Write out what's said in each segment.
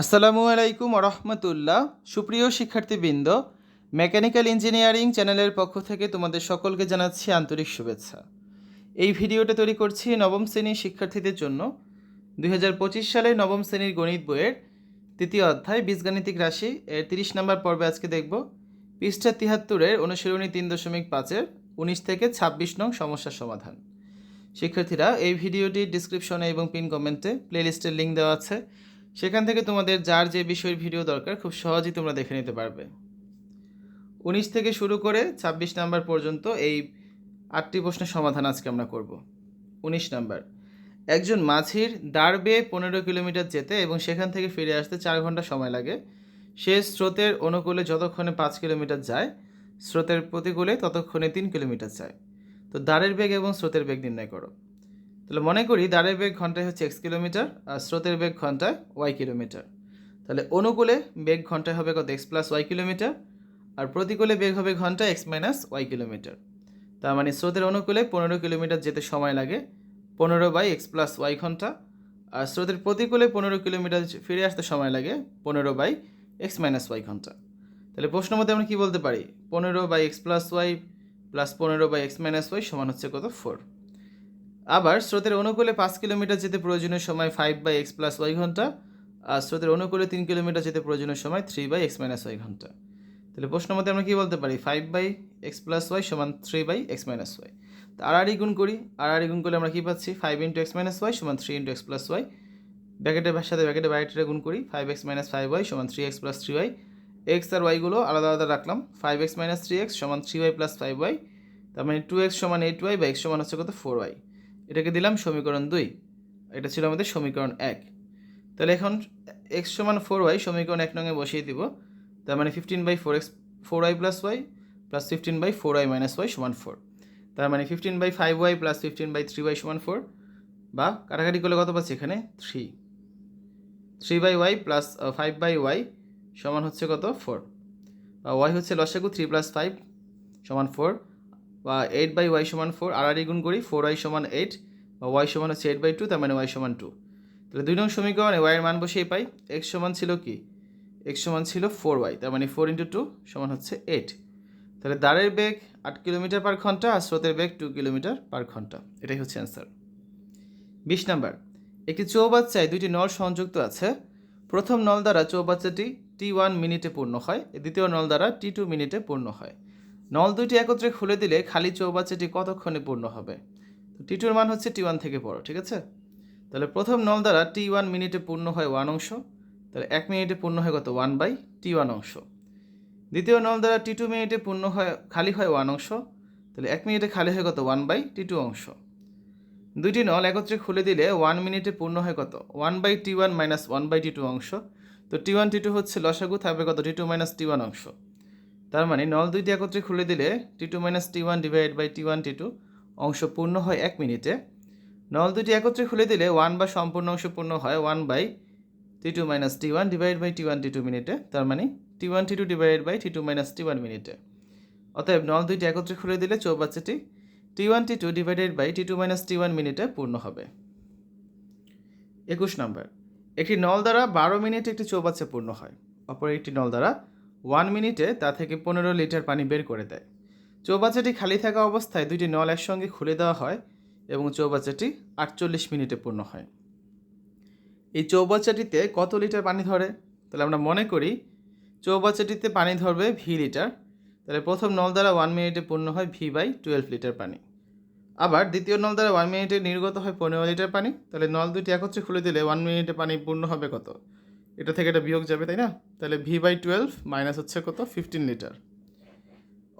আসসালামু আলাইকুম রহমতুল্লাহ সুপ্রিয় শিক্ষার্থীবৃন্দ, মেকানিক্যাল ইঞ্জিনিয়ারিং চ্যানেলের পক্ষ থেকে তোমাদের সকলকে জানাচ্ছি আন্তরিক শুভেচ্ছা। এই ভিডিওটা তৈরি করছি নবম শ্রেণির শিক্ষার্থীদের জন্য। দুই সালে নবম শ্রেণির গণিত বইয়ের তৃতীয় অধ্যায়, বীজগাণিতিক রাশি। এর তিরিশ নম্বর পর্বে আজকে দেখব। পৃষ্ঠা তিহাত্তরের অনুশীলনী তিন দশমিক পাঁচের উনিশ থেকে ছাব্বিশ নং সমস্যার সমাধান। শিক্ষার্থীরা, এই ভিডিওটির ডিসক্রিপশনে এবং পিন কমেন্টে প্লেলিস্টের লিঙ্ক দেওয়া আছে। সেখান থেকে তোমাদের যার যে বিষয়ের ভিডিও দরকার, খুব সহজেই তোমরা দেখে নিতে পারবে। উনিশ থেকে শুরু করে ছাব্বিশ নাম্বার পর্যন্ত এই আটটি প্রশ্নের সমাধান আজকে আমরা করব। উনিশ নাম্বার, একজন মাঝির দাঁড় বেয়ে পনেরো কিলোমিটার যেতে এবং সেখান থেকে ফিরে আসতে চার ঘণ্টা সময় লাগে। সে স্রোতের অনুকূলে যতক্ষণে পাঁচ কিলোমিটার যায়, স্রোতের প্রতিকূলে ততক্ষণে তিন কিলোমিটার যায়। তো দাঁড়ের বেগ এবং স্রোতের বেগ নির্ণয় করো। তাহলে মনে করি দাঁড়ের বেগ ঘন্টায় হচ্ছে এক্স কিলোমিটার আর স্রোতের বেগ ঘন্টায় ওয়াই কিলোমিটার। তাহলে অনুকূলে বেগ ঘন্টায় হবে কত? এক্স প্লাস ওয়াই কিলোমিটার আর প্রতিকূলে বেগ হবে ঘন্টায় এক্স মাইনাস ওয়াই কিলোমিটার। তার মানে স্রোতের অনুকূলে পনেরো কিলোমিটার যেতে সময় লাগে। পনেরো বাই এক্স প্লাস ওয়াই ঘণ্টা আর স্রোতের প্রতিকূলে পনেরো কিলোমিটার ফিরে আসতে সময় লাগে পনেরো বাই এক্স মাইনাস ওয়াই ঘণ্টা। তাহলে প্রশ্ন মধ্যে আমরা কী বলতে পারি? পনেরো by x plus y plus পনেরো বাই এক্স মাইনাস ওয়াই সমান হচ্ছে কত? ফোর আবার স্রোতের অনুকূলে পাঁচ কিলোমিটার যেতে প্রয়োজনীয় সময় five by x plus y ঘণ্টা, আর স্রোতের অনুকূলে তিন কিলোমিটার যেতে প্রয়োজনীয় সময় three by x minus y ঘণ্টা। তাহলে প্রশ্ন মতে আমরা কী বলতে পারি? Five by x plus y সমান three by x minus y তো আর গুণ করি। আর আর গুণ করলে আমরা কী পাচ্ছি? Five into x minus y সমান three into x plus y ব্যাকেটের সাথে ব্যাকেটে বাইরেটা গুণ করি। Five x minus five y সমান three x plus three y x আর ওয়াইগুলো আলাদা আলাদা রাখলাম। Five x minus three x সমান three y plus five y তার মানে টু এক্স সমান এইট ওয়াই বা এক্স সমান হচ্ছে কত? ফোর ওয়াই এটাকে দিলাম সমীকরণ দুই। এটা ছিল আমাদের সমীকরণ এক। তাহলে এখন এক্স সমান ফোর ওয়াই সমীকরণ এক নঙে বসিয়ে দিব। তার মানে fifteen by four x four y plus y plus fifteen by four y minus y সমান ফোর তার মানে fifteen by five y plus fifteen by three y সমান ফোর বা কাটাকাটি করলে কত পাচ্ছি এখানে? Three three by y plus five by y সমান হচ্ছে কত? ফোর ওয়াই হচ্ছে লসাগু থ্রি প্লাস ফাইভ সমান ফোর বা এইট বাই ওয়াই সমান ফোর আর আর গুণ করি ফোর ওয়াই সমান এইট বা ওয়াই সমান হচ্ছে এইট বাই টু তার মানে ওয়াই সমান টু তাহলে দুই নং সমীকরণে ওয়াইয়ের মান বসেই পাই এক্স সমান ছিল কি? এক্স সমান ছিল ফোর ওয়াই তার মানে ফোর ইন্টু টু সমান হচ্ছে এইট তাহলে দাঁড়ের বেগ আট কিলোমিটার পার ঘণ্টা আর স্রোতের বেগ টু কিলোমিটার পার ঘণ্টা, এটাই হচ্ছে অ্যান্সার বিশ নাম্বার, একটি চৌবাচ্চায় দুইটি নল সংযুক্ত আছে। প্রথম নল দ্বারা চৌবাচ্চাটি টি ওয়ান মিনিটে পূর্ণ হয়, দ্বিতীয় নল দ্বারা টি টু মিনিটে পূর্ণ হয়। নল দুইটি একত্রে খুলে দিলে খালি চৌবাচ্চাটি কতক্ষণে পূর্ণ হবে? টি টুর মান হচ্ছে টি ওয়ান থেকে বড়, ঠিক আছে? তাহলে প্রথম নল দ্বারা টি ওয়ান মিনিটে পূর্ণ হয় ওয়ান অংশ, তাহলে এক মিনিটে পূর্ণ হয় কত? ওয়ান বাই টি ওয়ান অংশ। দ্বিতীয় নল দ্বারা টি টু মিনিটে পূর্ণ হয়, খালি হয় ওয়ান অংশ, তাহলে এক মিনিটে খালি হয় কত? ওয়ান বাই টি টু অংশ। দুইটি নল একত্রে খুলে দিলে ওয়ান মিনিটে পূর্ণ হয় কত? One by t one minus one by t two অংশ। তো টি ওয়ান, টি টু হচ্ছে লসাগু, থাকবে কত? T two minus t one অংশ। তার মানে নল দুইটি একত্রে খুলে দিলে t two minus t one divide by t one t two অংশ পূর্ণ হয় এক মিনিটে। নল দুইটি একত্রে খুলে দিলে ওয়ান বা সম্পূর্ণ অংশ পূর্ণ হয় one by t two minus t one divide by t one t two মিনিটে, তার মানে t one t two divide by t two minus t one মিনিটে। অতএব নল দুইটি একত্রে খুলে দিলে চৌবাচ্চাটি t one t two divided by t two minus t one মিনিটে পূর্ণ হবে। একুশ নম্বর, একটি নল দ্বারা বারো মিনিটে একটি চৌবাচ্চা পূর্ণ হয়, অপর একটি নল দ্বারা ওয়ান মিনিটে তা থেকে পনেরো লিটার পানি বের করে দেয়। চৌবাচ্চাটি খালি থাকা অবস্থায় দুইটি নল একসঙ্গে খুলে দেওয়া হয় এবং চৌবাচ্চাটি আটচল্লিশ মিনিটে পূর্ণ হয়। এই চৌবাচ্চাটিতে কত লিটার পানি ধরে? তাহলে আমরা মনে করি চৌবাচ্চাটিতে পানি ধরবে ভি লিটার। তাহলে প্রথম নল দ্বারা ওয়ান মিনিটে পূর্ণ হয় ভি বাই টুয়েলভ লিটার পানি। আবার দ্বিতীয় নল দ্বারা ওয়ান মিনিটে নির্গত হয় পনেরো লিটার পানি। তাহলে নল দুটি একত্রে খুলে দিলে ওয়ান মিনিটে পানি পূর্ণ হবে কত? এটা থেকে এটা বিয়োগ যাবে, তাই না? তাহলে ভি বাই টুয়েলভ মাইনাস হচ্ছে কত? Fifteen litre.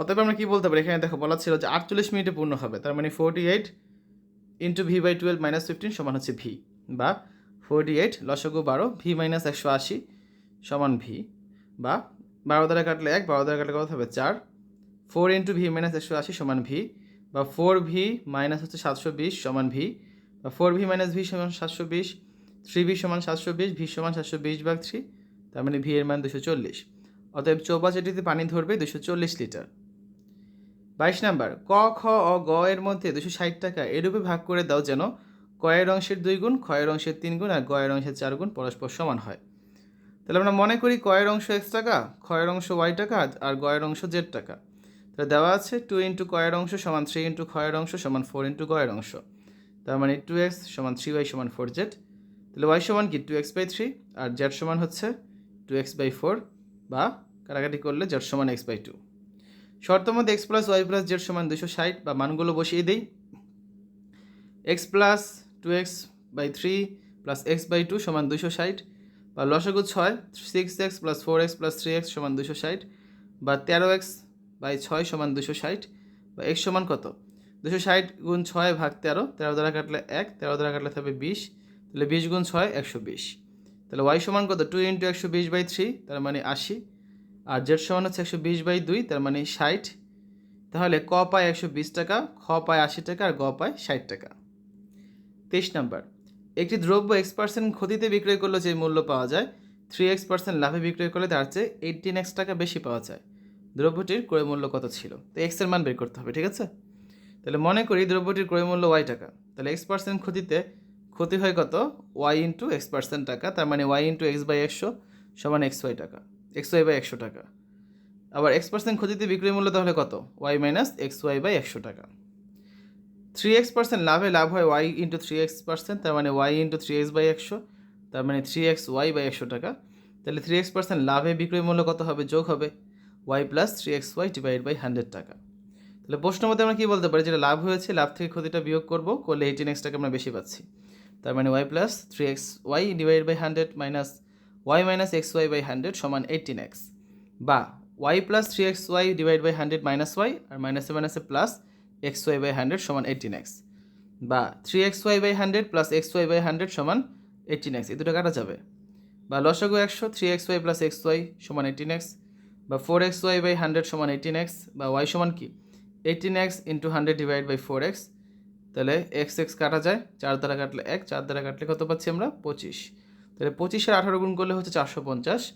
অতএব আমরা কী বলতে পারি? এখানে দেখো বলা ছিল যে আটচল্লিশ মিনিটে পূর্ণ হবে, তার মানে forty eight into v by twelve minus fifteen সমান হচ্ছে ভি বা ফোরটি এইট লসগু বারো ভি মাইনাস একশো আশি সমান ভি বা বারো দ্বারা কাটলে এক, বারো দ্বারা কাটলে কত হবে? চার। ফোর ইন্টু ভি মাইনাস একশো আশি সমান ভি বা ফোর ভি মাইনাস হচ্ছে সাতশো বিশ সমান ভি বা ফোর ভি মাইনাস ভি সমান সাতশো বিশ থ্রি ভি সমান সাতশো বিশ, ভি সমান সাতশো বিশ ভাগ থ্রি, তার মানে ভি এর মান দুশো চল্লিশ। অতএব চৌবাচ্চাটিতে পানি ধরবে দুশো চল্লিশ লিটার। বাইশ নাম্বার, ক, খ ও গ এর মধ্যে দুশো ষাট টাকা এরূপে ভাগ করে দাও যেন কয়ের অংশের দুই গুণ, ক্ষয়ের অংশের তিন গুণ আর গয়ের অংশের চার গুণ পরস্পর সমান হয়। তাহলে আমরা মনে করি কয়ের অংশ এক্স টাকা, ক্ষয়ের অংশ ওয়াই টাকা আর গয়ের অংশ জেড টাকা। তাহলে দেওয়া আছে টু ইন্টু কয়ের অংশ সমান থ্রি ইন্টু ক্ষয়ের অংশ সমান ফোর ইন্টু গয়ের অংশ। তার মানে টু এক্স সমান থ্রি ওয়াই সমান ফোর জেড। তাহলে ওয়াই সমান কি? টু এক্স বাই থ্রি আর জেড সমান হচ্ছে টু এক্স বাই ফোর বা কাটাকাটি করলে জেড সমান এক্স বাই টু শর্ত মধ্যে x plus y plus z সমান দুশো ষাট বা মানগুলো বসিয়ে দিই। X plus two x by three plus x by two সমান দুশো ষাট বা লসাগু ছয় six x plus four x plus three x সমান দুশো ষাট বা তেরো এক্স বাই ছয় সমান দুশো ষাট বা এক্স সমান কত? দুশো ষাট গুণ ছয় ভাগ তেরো তেরো দ্বারা কাটলে এক, তেরো দ্বারা কাটলে থাকবে বিশ। তাহলে বিশ গুণ ছয়, একশো বিশ। তাহলে ওয়াই সমান কত? টু ইন্টু একশো বিশ বাই থ্রি তার মানে আশি। আর জেড সমান হচ্ছে একশো বিশ বাই দুই, তার মানে ষাট। তাহলে ক পায় একশো বিশ টাকা, খ পায় আশি টাকা, আর গ পায় ষাট টাকা। তেইশ নাম্বার। একটি দ্রব্য এক্স পার্সেন্ট ক্ষতিতে বিক্রয় করলে যে মূল্য পাওয়া যায় থ্রি এক্স পার্সেন্ট লাভে বিক্রয় করলে তার চেয়ে এইটিন এক্স টাকা বেশি পাওয়া যায়। দ্রব্যটির ক্রয় মূল্য কত ছিল? তো এক্সের মান বের করতে হবে, ঠিক আছে? তাহলে মনে করি দ্রব্যটির ক্রয় মূল্য ওয়াই টাকা। তাহলে এক্স পার্সেন্ট ক্ষতিতে ক্ষতি হয় কত? ওয়াই ইন্টু এক্স পার্সেন্ট টাকা, তার মানে ওয়াই ইন্টু এক্স বাই একশো সমান এক্স ওয়াই টাকা এক্স ওয়াই বাই একশো টাকা। আবার এক্স পার্সেন্ট ক্ষতিতে বিক্রয় মূল্য তাহলে কত? Y minus x y by একশো টাকা। থ্রি এক্স পার্সেন্ট লাভে লাভ হয় y into three x percent তার মানে y into three x by একশো, তার মানে থ্রি এক্স ওয়াই বাই একশো টাকা। তাহলে থ্রি এক্স পার্সেন্ট লাভে বিক্রয় মূল্য কত হবে? যোগ হবে y plus three x y divide by hundred টাকা। তাহলে প্রশ্ন মধ্যে আমরা কী বলতে পারি? যেটা লাভ হয়েছে, লাভ থেকে ক্ষতিটা বিয়োগ করব, করলে এইটিন এক্স টাকা আমরা বেশি পাচ্ছি। তার মানে y plus three x y divide by hundred minus y minus x y by hundred সমান এইটিন এক্স বা y plus three x y divide by hundred minus y আর মাইনাসে মাইনাসে plus x y by hundred সমান eighteen x বা three x y by hundred plus x y by hundred সমান eighteen x এই দুটো কাটা যাবে। বা লসাগু একশো three x y plus x y সমান এইটিন এক্স বা four x y by hundred সমান এইটিন এক্স বা ওয়াই সমান কি? Eighteen x into hundred divide by four x তাহলে এক্স এক্স কাটা যায়, চার দ্বারা কাটলে এক, চার দ্বারা কাটলে কত পাচ্ছি আমরা? পঁচিশ। তাহলে পঁচিশের আঠারো গুণ করলে হচ্ছে চারশো পঞ্চাশ।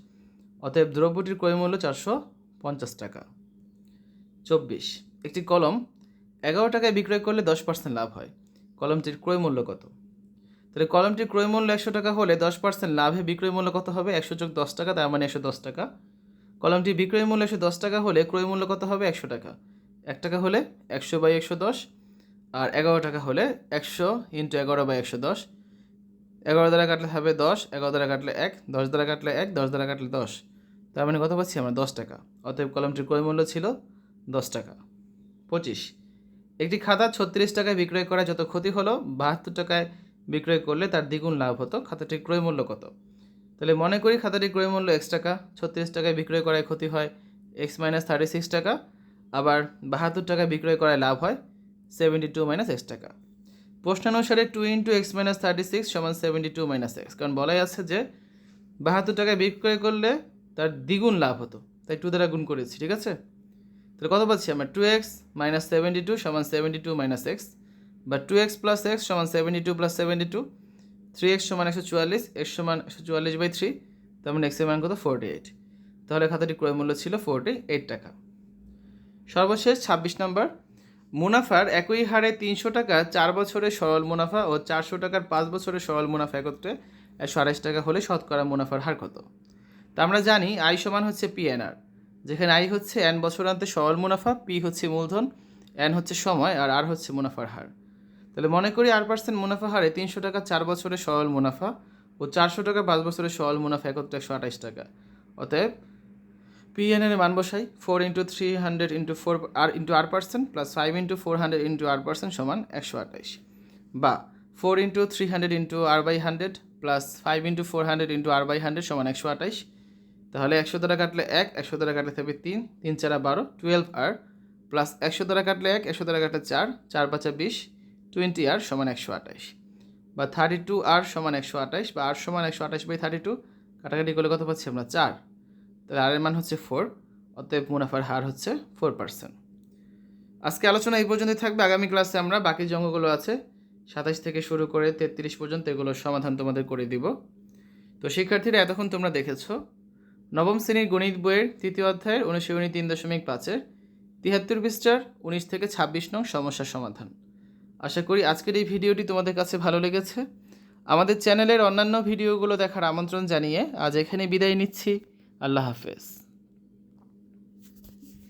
অতএব দ্রব্যটির ক্রয় মূল্য চারশো পঞ্চাশ টাকা। চব্বিশ। একটি কলম এগারো টাকায় বিক্রয় করলে দশ পার্সেন্ট লাভ হয়। কলমটির ক্রয় মূল্য কত? তাহলে কলমটির ক্রয় মূল্য একশো টাকা হলে দশ পার্সেন্ট লাভে বিক্রয় মূল্য কত হবে? একশো যোগ দশ টাকা, তার মানে একশো দশ টাকা। কলমটির বিক্রয় মূল্য একশো দশ টাকা হলে ক্রয় মূল্য কত হবে? একশো টাকা। এক টাকা হলে একশো বাই একশো দশ। আর এগারো টাকা হলে একশো ইন্টু এগারো বাই একশো দশ। এগারো দ্বারা কাটলে হবে দশ, এগারো দ্বারা কাটলে এক, দশ দ্বারা কাটলে এক, দশ দ্বারা কাটলে দশ। তার মানে কত পাচ্ছি? আমরা দশ টাকা। অতএব কলমটির ক্রয় মূল্য ছিল দশ টাকা। পঁচিশ। একটি খাতা ছত্রিশ টাকায় বিক্রয় করা যত ক্ষতি হলো, বাহাত্তর টাকায় বিক্রয় করলে তার দ্বিগুণ লাভ হতো। খাতাটির ক্রয় মূল্য কত? তাহলে মনে করি খাতাটির ক্রয় মূল্য এক্স টাকা। ছত্রিশ টাকায় বিক্রয় করায় ক্ষতি হয় এক্স মাইনাস থার্টি সিক্স টাকা। আবার বাহাত্তর টাকায় বিক্রয় করায় লাভ হয় সেভেন্টি টু মাইনাস এক্স টাকা। প্রশ্নানুসারে two into x minus thirty six সমান সেভেন্টি টু মাইনাস এক্স কারণ বলাই আছে যে, বাহাত্তর টাকায় বিক্রয় করলে তার দ্বিগুণ লাভ হতো। তাই টু দ্বারা গুণ করেছি, ঠিক আছে? তাহলে কত পাচ্ছি আমরা? Two x minus seventy two সমান সেভেন্টি টু মাইনাস এক্স বা টু এক্স প্লাস এক্স সমান seventy two plus seventy two three x সমান একশো চুয়াল্লিশ এক্স সমান একশো চুয়াল্লিশ বাই থ্রি তার মানে এক্সের মান কত? ফোরটি এইট তাহলে খাতাটি ক্রয় মূল্য ছিল ফোরটি এইট টাকা। সর্বশেষ ছাব্বিশ নম্বর। মুনাফার একই হারে তিনশো টাকা চার বছরের সরল মুনাফা ও চারশো টাকার পাঁচ বছরের সরল মুনাফা একত্রে একশো আড়াইশ টাকা হলে শতকরা মুনাফার হার কত? তা আমরা জানি আই সমান হচ্ছে পিএনআর যেখানে আই হচ্ছে এন বছরান্তে সরল মুনাফা, পি হচ্ছে মূলধন, এন হচ্ছে সময় আর আর হচ্ছে মুনাফার হার। তাহলে মনে করি আর পার্সেন্ট মুনাফা হারে তিনশো টাকা চার বছরের সরল মুনাফা ও চারশো টাকা পাঁচ বছরের সরল মুনাফা একত্রে একশো আঠাইশ টাকা। অতএব পিএন এর মান বসাই four into three hundred into four r into r percent plus five into four hundred into r percent সমান একশো আঠাইশ। বা four into three hundred into r by hundred plus five into four hundred into r by hundred সমান একশো আঠাইশ। তাহলে একশো দ্বারা কাটলে এক, একশো দ্বারা কাটলে থাকবে তিন তিন চারা বারো টুয়েলভ আর প্লাস একশো দ্বারা কাটলে এক, একশো দ্বারা কাটলে চার চার পাঁচা বিশ টোয়েন্টি আর সমান একশো আঠাইশ। বা থার্টি টু আর সমান একশো আঠাইশ, বা আর সমান একশো আঠাইশ বাই থার্টি টু কাটাকাটি করলে কত পাচ্ছি আমরা? চার। এর মান হচ্ছে ফোর অতএব মুনাফার হার হচ্ছে ফোর পার্সেন্ট আজকে আলোচনা এই পর্যন্তই থাকবে। আগামী ক্লাসে আমরা বাকি যে অঙ্কগুলো আছে, সাতাশ থেকে শুরু করে তেত্রিশ পর্যন্ত এগুলোর সমাধান তোমাদের করে দিব। তো শিক্ষার্থীরা, এতক্ষণ তোমরা দেখেছ, নবম শ্রেণির গণিত বইয়ের তৃতীয় অধ্যায়ের অনুশীলনী তিন দশমিক পাঁচের তিয়াত্তর পৃষ্ঠার উনিশ থেকে ছাব্বিশ নং সমস্যার সমাধান। আশা করি আজকের এই ভিডিওটি তোমাদের কাছে ভালো লেগেছে। আমাদের চ্যানেলের অন্যান্য ভিডিওগুলো দেখার আমন্ত্রণ জানিয়ে আজ এখানে বিদায় নিচ্ছি। আল্লাহ হাফেজ।